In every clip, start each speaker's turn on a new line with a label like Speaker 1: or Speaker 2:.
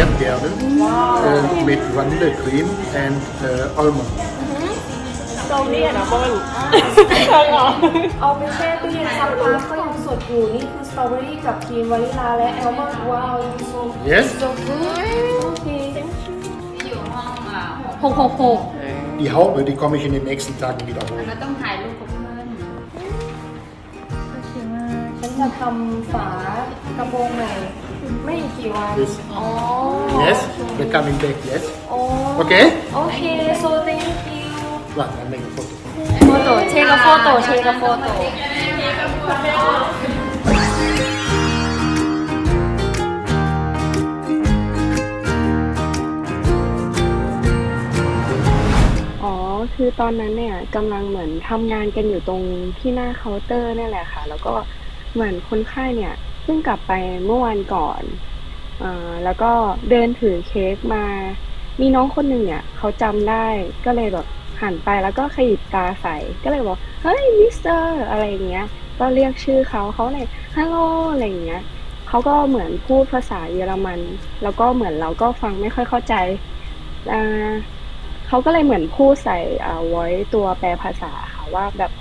Speaker 1: Erdbeere äh, mit Vanillecreme and äh, Almond.
Speaker 2: สตรอเบอรี่อะนะบอน
Speaker 3: เอาไปแช่ตู้เย็นสักพักก็ยังสดอยู่นี่คือสตรอเบอรี่กับครีมวานิลลาและแอลมอนด์ว้าวยูโซ
Speaker 1: Yes?
Speaker 3: โซกูโอเค
Speaker 4: หกหกหก
Speaker 1: Die Haube, die komme ich in den nächsten Tagen wiederholen.
Speaker 4: เราต้องถ่ายรูป
Speaker 3: จะทำฝากระโปรงใหม่ ไม่อีกกี่วัน
Speaker 1: Yes.
Speaker 3: อ๋อ
Speaker 1: Yes? We're coming back, yes?
Speaker 3: โอ้
Speaker 1: Okay?
Speaker 3: โอเค so thank you
Speaker 1: Warte, dann make a photo.
Speaker 3: โฟโต้เชกับโฟโต้เชกับโฟโต้
Speaker 2: อ๋อ คือตอนนั้นเนี่ยกำลังเหมือนทำงานกันอยู่ตรงที่หน้าเคาน์เตอร์เนี่ยแหละค่ะ แล้วก็ เหมือนคนไข้เนี่ยเพิ่งกลับไปเมื่อวันก่อนอแล้วก็เดินถือเค้กมา มีน้องคนหนึ่งเนี่ยเขาจำได้ก็เลยแบบหันไปแล้วก็ขยิบตาใส่ก็เลยบอกเฮ้ยมิสเตอร์อะไรอย่างเงี้ย ก็เรียกชื่อเขาเขาเลยฮัลโหลอะไรอย่างเงี้ยเขาก็เหมือนพูดภาษาเยอรมัน แล้วก็เหมือนเราก็ฟังไม่ค่อยเข้าใจเขาก็เลยเหมือนพูดใส่อ่า voice ตัวแปลภาษาค่ะว่าแบบ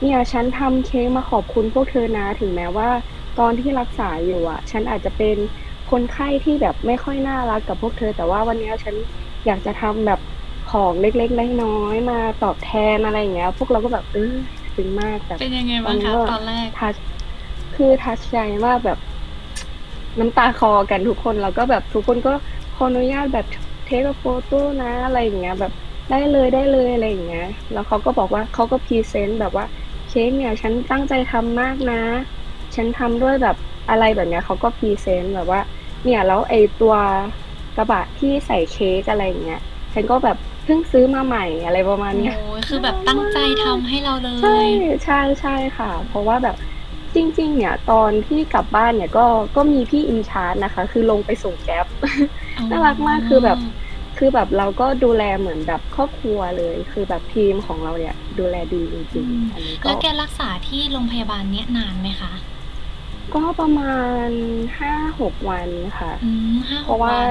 Speaker 2: เนี่ยฉันทำเค้กมาขอบคุณพวกเธอนะ ถึงแม้ว่า ตอนที่รักษาอยู่อะฉันอาจจะเป็นคนไข้ที่แบบไม่ค่อยน่ารักกับพวกเธอ แต่ว่าวันนี้ฉันอยากจะทำแบบของเล็กๆน้อยๆมาตอบแทนอะไรอย่างเงี้ย พวกเราก็แบบเออซึ้งมากแบบ
Speaker 4: เป็นยังไงบ้างคะตอนแรก
Speaker 2: ทัชคือทัชใจมากแบบ น้ำตาคอกันทุกคนแล้วก็แบบทุกคนก็ขออนุญาตแบบเทคโฟโต้นะอะไรอย่างเงี้ย แบบได้เลยได้เลยอะไรอย่างเงี้ย แล้วเขาก็บอกว่าเขาก็พรีเซนต์แบบว่า เค้กเนี่ยฉันตั้งใจทำมากนะ ฉันทำด้วยแบบอะไรแบบเนี้ยเขาก็พรีเซนต์แบบว่า เนี่ยแล้วไอตัวกระบะที่ใส่เค้กอะไรอย่างเงี้ยฉันก็แบบเพิ่งซื้อมาใหม่อะไรประมาณเนี้ย
Speaker 4: โอ้ยคือแบบตั้งใจทำให้เราเล
Speaker 2: ใช่
Speaker 4: ย
Speaker 2: ใช่ใช่ค่ะ เพราะว่าแบบจริง ๆ เนี่ยตอนที่กลับบ้านเนี่ยก็ก็มีพี่อินชาร์จนะคะ คือลงไปส่งแก๊ปน่ารักมากคือแบบ คือแบบเราก็ดูแลเหมือนแบบครอบครัวเลย คือแบบทีมของเราเนี่ย ดูแลดีจริงๆอันนี้ก็
Speaker 4: แล้วแกรักษาที่โรงพยาบาลเนี้ยนานไหมคะ
Speaker 2: ก็ประมาณห้าหกวันค่ะ
Speaker 4: อืมห้าห
Speaker 2: เพราะ
Speaker 4: ก
Speaker 2: ว่า
Speaker 4: วัน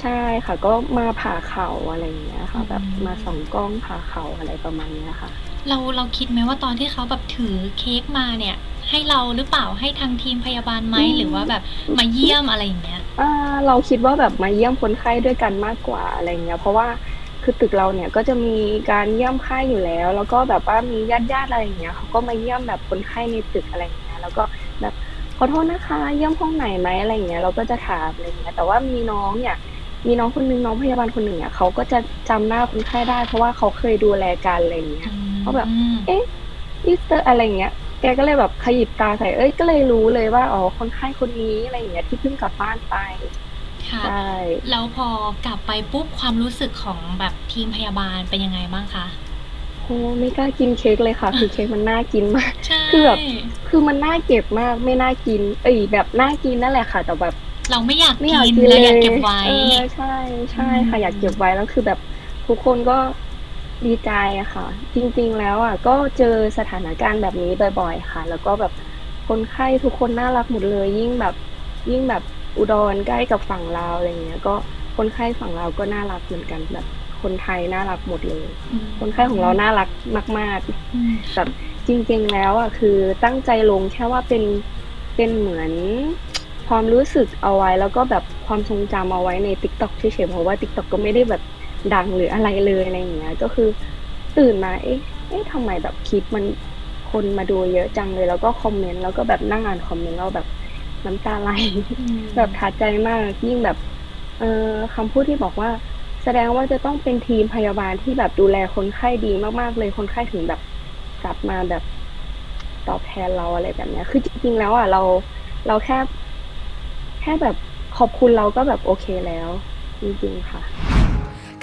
Speaker 2: ใช่ค่ะ ก็มาผ่าเข่าอะไรอย่างเงี้ยค่ะ แบบ
Speaker 4: อืม
Speaker 2: มาส่องกล้องผ่าเข่าอะไรประมาณเนี้ยค่ะ
Speaker 4: เราเราคิดไหมว่าตอนที่เขาแบบถือเค้กมาเนี่ย ให้เราหรือเปล่าให้ทางทีมพยาบาลไหม
Speaker 2: อืม
Speaker 4: หรือว่าแบบมาเยี่ยมอะไรอย่างเงี้ย
Speaker 2: อ่าเราคิดว่าแบบมาเยี่ยมคนไข้ด้วยกันมากกว่า อะไรเงี้ย เพราะว่าคือตึกเราเนี่ยก็จะมีการเยี่ยมไข้อยู่แล้ว แล้วก็แบบว่ามีญาติญาติๆอะไรอย่างเงี้ยเขาก็มาเยี่ยมแบบคนไข้ในตึกอะไรอย่างเงี้ย แล้วก็แบบขอโทษนะคะ เยี่ยมห้องไหนไหมอะไรอย่างเงี้ย เราก็จะถามอะไรเงี้ย แต่ว่ามีน้องเนี่ย มีน้องคนนึงน้องพยาบาลคนหนึ่งเนี่ยเขาก็จะจำหน้าคนไข้ได้ เพราะว่าเขาเคยดูแลกันอะไรอย่างเงี้ยเขาแบบ
Speaker 4: อืม
Speaker 2: เอ๊ะ อีสเตอร์อะไรอย่างเงี้ย แกก็เลยแบบขยิบตาใส่เอ้ยก็เลยรู้เลยว่าอ๋อคนไข้คนนี้อะไรอย่างเงี้ยที่เพิ่งกลับบ้านไป
Speaker 4: ค่ะ
Speaker 2: ใช่
Speaker 4: แล้วพอกลับไปปุ๊บความรู้สึกของแบบทีมพยาบาลเป็นยังไงบ้างคะ
Speaker 2: โอ้ไม่กล้ากินเค้กเลยค่ะ คือเค้กมันน่ากินมาก
Speaker 4: ใช่
Speaker 2: คือแบบคือมันน่าเก็บมากไม่น่ากิน เอ้ยแบบน่ากินนั่นแหละค่ะ แต่แบบ
Speaker 4: เราไม่อยาก
Speaker 2: ไม่อยาก
Speaker 4: กิน
Speaker 2: กิน
Speaker 4: เรา
Speaker 2: เลย
Speaker 4: อยากเก็บไว้
Speaker 2: เออใช่ใช่ค่ะ
Speaker 4: อืม
Speaker 2: อยากเก็บไว้แล้วคือแบบทุกคนก็ ดีใจอะค่ะ จริงๆแล้วอะก็เจอสถานการณ์แบบนี้บ่อยๆค่ะ แล้วก็แบบคนไข้ทุกคนน่ารักหมดเลย ยิ่งแบบยิ่งแบบอุดรใกล้กับฝั่งลาวอะไรเงี้ย ก็คนไข้ฝั่งลาวก็น่ารักเหมือนกันแบบคนไทยน่ารักหมดเลย คนไข้ของเราน่ารักมากๆแบบจริง ๆ แล้วอะคือตั้งใจลงแค่ว่าเป็นเป็นเหมือนความรู้สึกเอาไว้แล้วก็แบบความทรงจำเอาไว้ใน t ิ k t o k เฉยๆเพราะว่า t ิ k t o k ก็ไม่ได้แบบ ดังหรืออะไรเลยอะไรอย่างเงี้ย ก็คือตื่นมาเอ๊ะเอ๊ะทำไมแบบคลิปมันคนมาดูเยอะจังเลย แล้วก็คอมเมนต์แล้วก็แบบนั่งอ่านคอมเมนต์แล้วแบบน้ำตาไหลแบบทัดใจมากยิ่งแบบ เออคำพูดที่บอกว่า แสดงว่าจะต้องเป็นทีมพยาบาลที่แบบดูแลคนไข้ดีมากๆ เลยคนไข้ถึงแบบกลับมาแบบตอบแทนเราอะไรแบบเนี้ย คือจริงๆแล้วอะเราเราแค่ แค่แบบขอบคุณเราก็แบบโอเคแล้ว จริงๆค่ะ